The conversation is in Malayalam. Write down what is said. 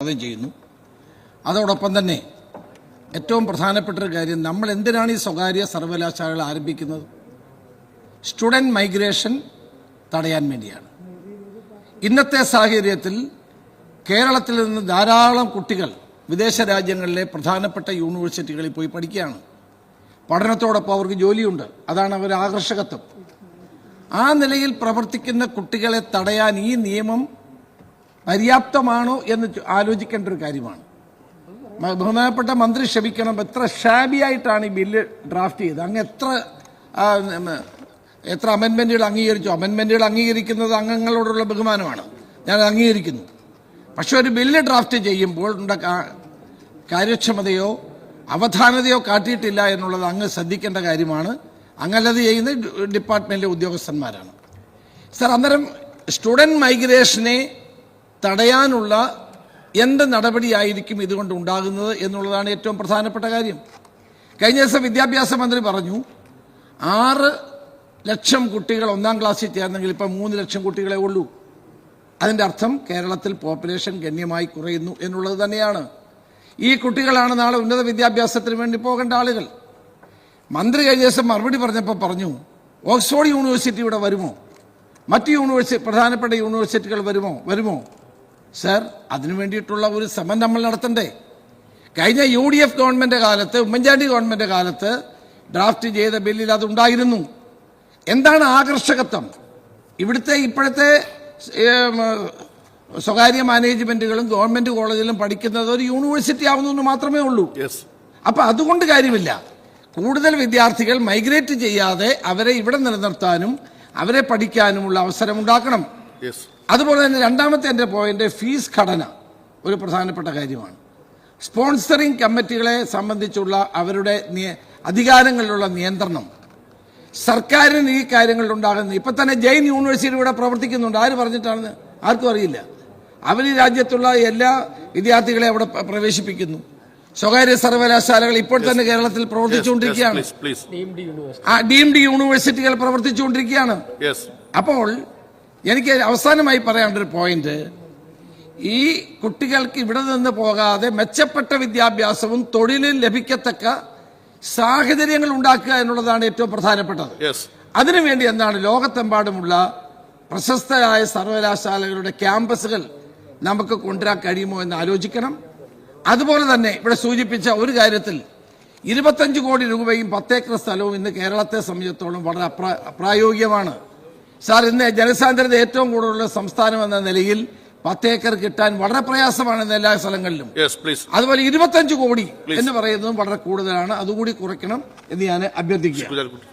സ്വാഗതം ചെയ്യുന്നു. അതോടൊപ്പം തന്നെ ഏറ്റവും പ്രധാനപ്പെട്ട ഒരു കാര്യം നമ്മൾ എന്തിനാണ് ഈ സ്വകാര്യ സർവകലാശാലകൾ ആരംഭിക്കുന്നത്? സ്റ്റുഡന്റ് മൈഗ്രേഷൻ തടയാൻ വേണ്ടിയാണ്. ഇന്നത്തെ സാഹചര്യത്തിൽ കേരളത്തിൽ നിന്ന് ധാരാളം കുട്ടികൾ വിദേശ രാജ്യങ്ങളിലെ പ്രധാനപ്പെട്ട യൂണിവേഴ്സിറ്റികളിൽ പോയി പഠിക്കുകയാണ്. പഠനത്തോടൊപ്പം അവർക്ക് ജോലിയുണ്ട്. അതാണ് അവർ ആകർഷകത്വം. ആ നിലയിൽ പ്രവർത്തിക്കുന്ന കുട്ടികളെ തടയാൻ ഈ നിയമം പര്യാപ്തമാണോ എന്ന് ആലോചിക്കേണ്ട ഒരു കാര്യമാണ്. ബഹുമാനപ്പെട്ട മന്ത്രി ക്ഷമിക്കണം. എത്ര ഷാബിയായിട്ടാണ് ഈ ബില്ല് ഡ്രാഫ്റ്റ് ചെയ്തത്. അങ്ങ് എത്ര എത്ര അമെൻമെന്റുകൾ അംഗീകരിച്ചു. അമെൻമെന്റുകൾ അംഗീകരിക്കുന്നത് അംഗങ്ങളോടുള്ള ബഹുമാനമാണ്. ഞാൻ അംഗീകരിക്കുന്നു. പക്ഷെ ഒരു ബില്ല് ഡ്രാഫ്റ്റ് ചെയ്യുമ്പോൾ കാര്യക്ഷമതയോ അവധാനതയോ കാട്ടിയിട്ടില്ല എന്നുള്ളത് അങ്ങ് ശ്രദ്ധിക്കേണ്ട കാര്യമാണ്. അങ്ങനത് ചെയ്യുന്ന ഡിപ്പാർട്ട്മെന്റിലെ ഉദ്യോഗസ്ഥന്മാരാണ്. സർ അന്നേരം സ്റ്റുഡന്റ് മൈഗ്രേഷനെ തടയാനുള്ള എന്ത് നടപടിയായിരിക്കും ഇതുകൊണ്ട് ഉണ്ടാകുന്നത് എന്നുള്ളതാണ് ഏറ്റവും പ്രധാനപ്പെട്ട കാര്യം. കഴിഞ്ഞ ദിവസം വിദ്യാഭ്യാസ മന്ത്രി പറഞ്ഞു ആറ് ലക്ഷം കുട്ടികൾ ഒന്നാം ക്ലാസ്സിൽ ചേർന്നെങ്കിൽ ഇപ്പം മൂന്ന് ലക്ഷം കുട്ടികളെ ഉള്ളൂ. അതിന്റെ അർത്ഥം കേരളത്തിൽ പോപ്പുലേഷൻ ഗണ്യമായി കുറയുന്നു എന്നുള്ളത് തന്നെയാണ്. ഈ കുട്ടികളാണ് നാളെ ഉന്നത വിദ്യാഭ്യാസത്തിന് വേണ്ടി പോകേണ്ട ആളുകൾ. മന്ത്രി കഴിഞ്ഞ ദിവസം മറുപടി പറഞ്ഞപ്പോൾ പറഞ്ഞു ഓക്സ്ഫോർഡ് യൂണിവേഴ്സിറ്റി ഇവിടെ വരുമോ? മറ്റ് യൂണിവേഴ്സിറ്റി പ്രധാനപ്പെട്ട യൂണിവേഴ്സിറ്റികൾ വരുമോ? വരുമോ? സർ അതിനു വേണ്ടിയിട്ടുള്ള ഒരു ശ്രമം നമ്മൾ നടത്തണ്ടേ? കഴിഞ്ഞ യു ഡി എഫ് ഗവൺമെന്റ് കാലത്ത് ഉമ്മൻചാണ്ടി ഗവൺമെന്റ് കാലത്ത് ഡ്രാഫ്റ്റ് ചെയ്ത ബില്ലിൽ അതുണ്ടായിരുന്നു. എന്താണ് ആകർഷകത്വം? ഇവിടുത്തെ ഇപ്പോഴത്തെ സ്വകാര്യ മാനേജ്മെന്റുകളും ഗവൺമെന്റ് കോളേജിലും പഠിക്കുന്നത് ഒരു യൂണിവേഴ്സിറ്റി ആവുന്നു മാത്രമേ ഉള്ളൂ. അപ്പൊ അതുകൊണ്ട് കാര്യമില്ല. കൂടുതൽ വിദ്യാർത്ഥികൾ മൈഗ്രേറ്റ് ചെയ്യാതെ അവരെ ഇവിടെ നിലനിർത്താനും അവരെ പഠിക്കാനുമുള്ള അവസരം ഉണ്ടാക്കണം. അതുപോലെ തന്നെ രണ്ടാമത്തെ എന്റെ പോയിന്റ് ഫീസ് ഘടന ഒരു പ്രധാനപ്പെട്ട കാര്യമാണ്. സ്പോൺസറിംഗ് കമ്മിറ്റികളെ സംബന്ധിച്ചുള്ള അവരുടെ അധികാരങ്ങളിലുള്ള നിയന്ത്രണം. സർക്കാരിന് ഈ കാര്യങ്ങളിൽ ഉണ്ടാകുന്നത് ഇപ്പൊ തന്നെ ജെയിൻ യൂണിവേഴ്സിറ്റി ഇവിടെ പ്രവർത്തിക്കുന്നുണ്ട്. ആര് പറഞ്ഞിട്ടാണെന്ന് ആർക്കും അറിയില്ല. അവർ ഈ രാജ്യത്തുള്ള എല്ലാ വിദ്യാർത്ഥികളെ അവിടെ പ്രവേശിപ്പിക്കുന്നു. സ്വകാര്യ സർവകലാശാലകൾ ഇപ്പോൾ തന്നെ കേരളത്തിൽ പ്രവർത്തിച്ചുകൊണ്ടിരിക്കുകയാണ്. ഡീംഡ് യൂണിവേഴ്സിറ്റികൾ പ്രവർത്തിച്ചുകൊണ്ടിരിക്കുകയാണ്. അപ്പോൾ എനിക്ക് അവസാനമായി പറയാനുള്ള ഒരു പോയിന്റ് ഈ കുട്ടികൾക്ക് ഇവിടെ നിന്ന് പോകാതെ മെച്ചപ്പെട്ട വിദ്യാഭ്യാസവും തൊഴിലും ലഭിക്കത്തക്ക സാഹചര്യങ്ങൾ ഉണ്ടാക്കുക എന്നുള്ളതാണ് ഏറ്റവും പ്രധാനപ്പെട്ടത്. യെസ് അതിനുവേണ്ടി എന്താണ് ലോകത്തെമ്പാടുമുള്ള പ്രശസ്തരായ സർവകലാശാലകളുടെ ക്യാമ്പസുകൾ നമുക്ക് കൊണ്ടുവരാൻ കഴിയുമോ എന്ന് ആലോചിക്കണം. അതുപോലെ തന്നെ ഇവിടെ സൂചിപ്പിച്ച ഒരു കാര്യത്തിൽ ഇരുപത്തഞ്ച് കോടി രൂപയും പത്തേക്കർ സ്ഥലവും ഇന്ന് കേരളത്തെ സംബന്ധിച്ചിടത്തോളം വളരെ അപ്രാ അപ്രായോഗികമാണ്. സാർ ഇന്ന് ജനസാന്ദ്രത ഏറ്റവും കൂടുതലുള്ള സംസ്ഥാനം എന്ന നിലയിൽ പത്തേക്കർ കിട്ടാൻ വളരെ പ്രയാസമാണ് ഇന്ന് എല്ലാ സ്ഥലങ്ങളിലും. അതുപോലെ ഇരുപത്തഞ്ച് കോടി എന്ന് പറയുന്നതും വളരെ കൂടുതലാണ്. അതുകൂടി കുറയ്ക്കണം എന്ന് ഞാൻ അഭ്യർത്ഥിക്കുക കുജാൽക്കുട്ടി